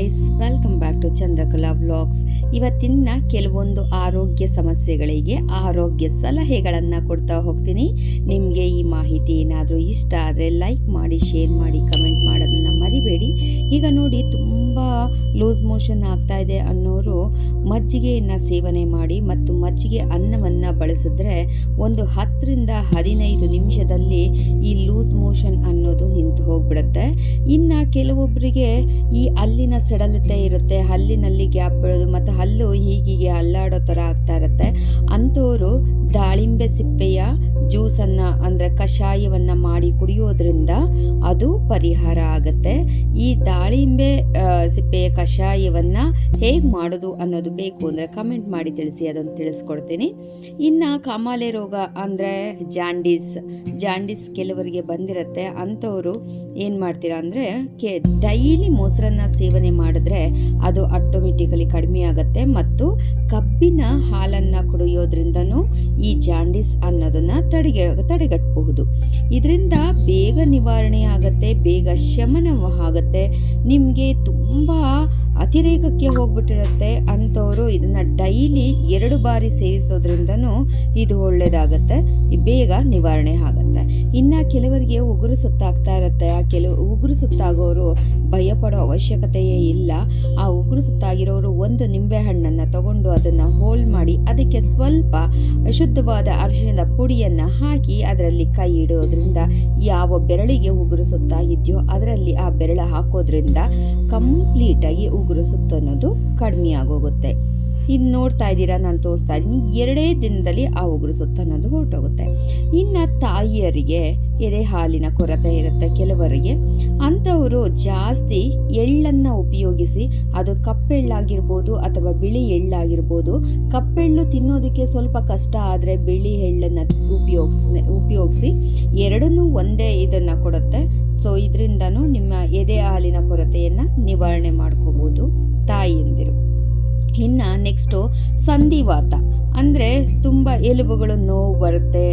Guys welcome back to Chandrakala vlogs ಇವತ್ತಿನ ಕೆಲವೊಂದು ಆರೋಗ್ಯ ಸಮಸ್ಯೆಗಳಿಗೆ ಆರೋಗ್ಯ ಸಲಹೆಗಳನ್ನು ಕೊಡ್ತಾ ಹೋಗ್ತೀನಿ. ನಿಮಗೆ ಈ ಮಾಹಿತಿ ಏನಾದರೂ ಇಷ್ಟ ಆದರೆ ಲೈಕ್ ಮಾಡಿ ಶೇರ್ ಮಾಡಿ ಕಮೆಂಟ್ ಮಾಡೋದನ್ನು ಮರಿಬೇಡಿ. ಈಗ ನೋಡಿ, ತುಂಬ ಲೂಸ್ ಮೋಷನ್ ಆಗ್ತಾ ಇದೆ ಅನ್ನೋರು ಮಜ್ಜಿಗೆಯನ್ನು ಸೇವನೆ ಮಾಡಿ ಮತ್ತು ಮಜ್ಜಿಗೆ ಅನ್ನವನ್ನು ಬಳಸಿದ್ರೆ ಒಂದು ಹತ್ತರಿಂದ ಹದಿನೈದು ನಿಮಿಷದಲ್ಲಿ ಈ ಲೂಸ್ ಮೋಷನ್ ಅನ್ನೋದು ನಿಂತು ಹೋಗ್ಬಿಡುತ್ತೆ. ಇನ್ನು ಕೆಲವೊಬ್ಬರಿಗೆ ಈ ಹಲ್ಲಿನ ಸಡಲತೆ ಇರುತ್ತೆ ಹಲ್ಲಿನಲ್ಲಿ ಗ್ಯಾಪ್ ಬೀಳೋದು ಮತ್ತು ಹಲ್ಲು ಹೀಗೀಗೆ ಅಲ್ಲಾಡೋ ಥರ ಆಗ್ತಾ ಇರುತ್ತೆ. ಅಂಥವರು ದಾಳಿಂಬೆ ಸಿಪ್ಪೆಯ ಜ್ಯೂಸನ್ನು ಅಂದರೆ ಕಷಾಯವನ್ನು ಮಾಡಿ ಕುಡಿಯೋದ್ರಿಂದ ಅದು ಪರಿಹಾರ ಆಗುತ್ತೆ. ಈ ದಾಳಿಂಬೆ ಸಿಪ್ಪೆಯ ಕಷಾಯವನ್ನು ಹೇಗೆ ಮಾಡೋದು ಅನ್ನೋದು ಬೇಕು ಅಂದರೆ ಕಮೆಂಟ್ ಮಾಡಿ ತಿಳಿಸಿ ಅದನ್ನು ತಿಳಿಸ್ಕೊಡ್ತೀನಿ. ಇನ್ನು ಕಾಮಾಲೆ ರೋಗ ಅಂದರೆ ಜಾಂಡೀಸ್ ಜಾಂಡೀಸ್ ಕೆಲವರಿಗೆ ಬಂದಿರುತ್ತೆ. ಅಂಥವರು ಏನು ಮಾಡ್ತೀರಾ ಅಂದರೆ ಕೆ, ಡೈಲಿ ಮೊಸರನ್ನ ಸೇವನೆ ಮಾಡಿದ್ರೆ ಅದು ಆಟೋಮೆಟಿಕಲಿ ಕಡಿಮೆ ಆಗುತ್ತೆ ಮತ್ತು ಕಬ್ಬಿನ ಹಾಲನ್ನು ಕುಡಿಯೋದ್ರಿಂದನೂ ಈ ಜಾಂಡಿಸ್ ಅನ್ನೋದನ್ನು ತಡೆಗೆ, ತಡೆಗಟ್ಟಬಹುದು. ಇದರಿಂದ ಬೇಗ ನಿವಾರಣೆ ಆಗುತ್ತೆ, ಬೇಗ ಶಮನ ಆಗುತ್ತೆ. ನಿಮಗೆ ತುಂಬ ಅತಿರೇಕಕ್ಕೆ ಹೋಗ್ಬಿಟ್ಟಿರುತ್ತೆ. ಅಂಥವರು ಇದನ್ನು ಡೈಲಿ ಎರಡು ಬಾರಿ ಸೇವಿಸೋದ್ರಿಂದನೂ ಇದು ಒಳ್ಳೆಯದಾಗತ್ತೆ ಬೇಗ ನಿವಾರಣೆ ಆಗುತ್ತೆ. ಇನ್ನು ಕೆಲವರಿಗೆ ಉಗುರು ಸುತ್ತಾಗ್ತಾ ಇರುತ್ತೆ. ಆ ಕೆಲವು, ಉಗುರು ಸುತ್ತಾಗೋರು ಭಯಪಡೋ ಅವಶ್ಯಕತೆಯೇ ಇಲ್ಲ. ಆ ಉಗುರು ಸುತ್ತಾಗಿರೋರು ಒಂದು ನಿಂಬೆಹಣ್ಣನ್ನು ತಗೊಂಡು ಅದನ್ನು ಹೋಲ್ ಮಾಡಿ ಅದಕ್ಕೆ ಸ್ವಲ್ಪ ಶುದ್ಧವಾದ ಅರಿಶಿಣದ ಪುಡಿಯನ್ನು ಹಾಕಿ ಅದರಲ್ಲಿ ಕೈ ಇಡೋದ್ರಿಂದ ಯಾವ ಬೆರಳಿಗೆ ಉಗುರು ಸುತ್ತಾಗಿದೆಯೋ ಅದರಲ್ಲಿ ಆ ಬೆರಳು ಹಾಕೋದ್ರಿಂದ ಕಂಪ್ಲೀಟಾಗಿ ಉಗುರು ಸುತ್ತನ್ನೋದು ಕಡಿಮೆ ಆಗೋಗುತ್ತೆ. ಇದು ನೋಡ್ತಾ ಇದ್ದೀರಾ? ನಾನು ತೋರಿಸ್ತಾ ಇದ್ದೀನಿ. ಎರಡೇ ದಿನದಲ್ಲಿ ಆ ಉಗುರು ಸುತ್ತ ಅನ್ನೋದು ಹೊರಟೋಗುತ್ತೆ. ಇನ್ನು ತಾಯಿಯರಿಗೆ ಎದೆ ಹಾಲಿನ ಕೊರತೆ ಇರುತ್ತೆ ಕೆಲವರಿಗೆ. ಅಂಥವರು ಜಾಸ್ತಿ ಎಳ್ಳನ್ನು ಉಪಯೋಗಿಸಿ ಅದು ಕಪ್ಪೆಳ್ಳಾಗಿರ್ಬೋದು ಅಥವಾ ಬಿಳಿ ಎಳ್ಳಾಗಿರ್ಬೋದು, ಕಪ್ಪೆಳ್ಳು ತಿನ್ನೋದಕ್ಕೆ ಸ್ವಲ್ಪ ಕಷ್ಟ ಆದರೆ ಬಿಳಿ ಎಳ್ಳನ್ನು ಉಪಯೋಗಿಸ್ ಉಪಯೋಗಿಸಿ ಎರಡನ್ನೂ ಒಂದೇ ಇದನ್ನು ಕೊಡುತ್ತೆ. ಸೊ ಇದರಿಂದನೂ ನಿಮ್ಮ ಎದೆ ಹಾಲಿನ ಕೊರತೆಯನ್ನು ನಿವಾರಣೆ ಮಾಡ್ಕೋಬೋದು ತಾಯಿಯಂದಿರು ಇನ್ನು ನೆಕ್ಸ್ಟು ಸಂಧಿವಾತ. ಅಂದರೆ ತುಂಬ ಎಲುಬುಗಳು ನೋವು ಬರುತ್ತೆ.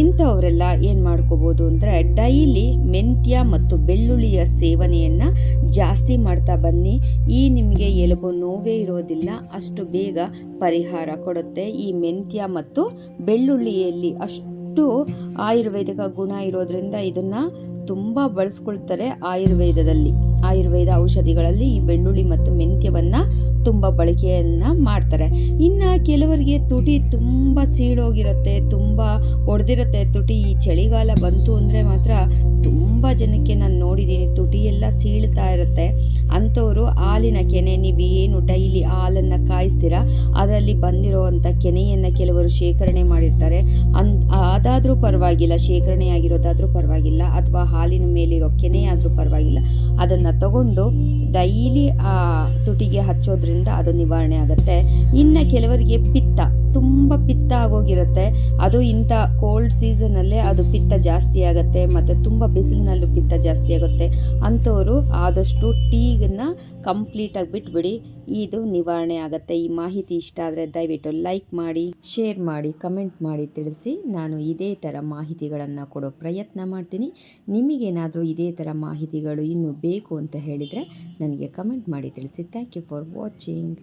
ಇಂಥವರೆಲ್ಲ ಏನು ಮಾಡ್ಕೋಬೋದು ಅಂದರೆ ಡೈಲಿ ಮೆಂತ್ಯ ಮತ್ತು ಬೆಳ್ಳುಳ್ಳಿಯ ಸೇವನೆಯನ್ನು ಜಾಸ್ತಿ ಮಾಡ್ತಾ ಬನ್ನಿ. ಈ ನಿಮಗೆ ಎಲುಬು ನೋವೇ ಇರೋದಿಲ್ಲ. ಅಷ್ಟು ಬೇಗ ಪರಿಹಾರ ಕೊಡುತ್ತೆ. ಈ ಮೆಂತ್ಯ ಮತ್ತು ಬೆಳ್ಳುಳ್ಳಿಯಲ್ಲಿ ಅಷ್ಟು ಆಯುರ್ವೇದಿಕ ಗುಣ ಇರೋದ್ರಿಂದ ಇದನ್ನು ತುಂಬ ಬಳಸ್ಕೊಳ್ತಾರೆ ಆಯುರ್ವೇದದಲ್ಲಿ. ಆಯುರ್ವೇದ ಔಷಧಿಗಳಲ್ಲಿ ಈ ಬೆಳ್ಳುಳ್ಳಿ ಮತ್ತು ಮೆಂತ್ಯವನ್ನು ತುಂಬ ಬಳಕೆಯನ್ನು ಮಾಡ್ತಾರೆ. ಇನ್ನು ಕೆಲವರಿಗೆ ತುಟಿ ತುಂಬ ಸೀಳೋಗಿರುತ್ತೆ, ತುಂಬ ಒಡೆದಿರುತ್ತೆ. ತುಟಿ ಈ ಚಳಿಗಾಲ ಬಂತು ಅಂದರೆ ಮಾತ್ರ ತುಂಬ ಜನಕ್ಕೆ ನಾನು ನೋಡಿದ್ದೀನಿ ತುಟಿಯೆಲ್ಲ ಸೀಳ್ತಾ ಇರುತ್ತೆ. ಅಂಥವರು ಹಾಲಿನ ಕೆನೆ, ನೀವು ಏನು ಡೈಲಿ ಹಾಲನ್ನು ಕಾಯಿಸ್ತೀರ, ಅದರಲ್ಲಿ ಬಂದಿರೋವಂಥ ಕೆನೆಯನ್ನು ಕೆಲವರು ಶೇಖರಣೆ ಮಾಡಿರ್ತಾರೆ. ಅನ್ ಅದಾದರೂ ಪರವಾಗಿಲ್ಲ ಶೇಖರಣೆ ಆಗಿರೋದಾದರೂ ಪರವಾಗಿಲ್ಲ, ಅಥವಾ ಹಾಲಿನ ಮೇಲಿರೋ ಕೆನೆ ಆದರೂ ಪರವಾಗಿಲ್ಲ. ಅದನ್ನು ತಗೊಂಡು ಡೈಲಿ ಆ ತುಟಿಗೆ ಹಚ್ಚೋದ್ರಿಂದ ಅದು ನಿವಾರಣೆ ಆಗುತ್ತೆ. ಇನ್ನು ಕೆಲವರಿಗೆ ಪಿತ್ತ ತುಂಬ ಪಿತ್ತ ಆಗೋಗಿರುತ್ತೆ. ಅದು ಇಂಥ ಕೋಲ್ಡ್ ಸೀಸನಲ್ಲೇ ಅದು ಪಿತ್ತ ಜಾಸ್ತಿ ಆಗುತ್ತೆ, ಮತ್ತು ತುಂಬ ಬಿಸಿಲಿನಲ್ಲೂ ಪಿತ್ತ ಜಾಸ್ತಿ ಆಗುತ್ತೆ. ಅಂಥವರು ಆದಷ್ಟು ಟೀಗನ್ನು ಕಂಪ್ಲೀಟಾಗಿ ಬಿಟ್ಬಿಡಿ. ಇದು ನಿವಾರಣೆ ಆಗುತ್ತೆ. ಈ ಮಾಹಿತಿ ಇಷ್ಟ ಆದರೆ ದಯವಿಟ್ಟು ಲೈಕ್ ಮಾಡಿ, ಶೇರ್ ಮಾಡಿ, ಕಮೆಂಟ್ ಮಾಡಿ ತಿಳಿಸಿ. ನಾನು ಇದೇ ಥರ ಮಾಹಿತಿಗಳನ್ನು ಕೊಡೋ ಪ್ರಯತ್ನ ಮಾಡ್ತೀನಿ. ನಿಮಗೇನಾದರೂ ಇದೇ ಥರ ಮಾಹಿತಿಗಳು ಇನ್ನೂ ಬೇಕು ಅಂತ ಹೇಳಿದರೆ ನನಗೆ ಕಮೆಂಟ್ ಮಾಡಿ ತಿಳಿಸಿ. Thank you for watching.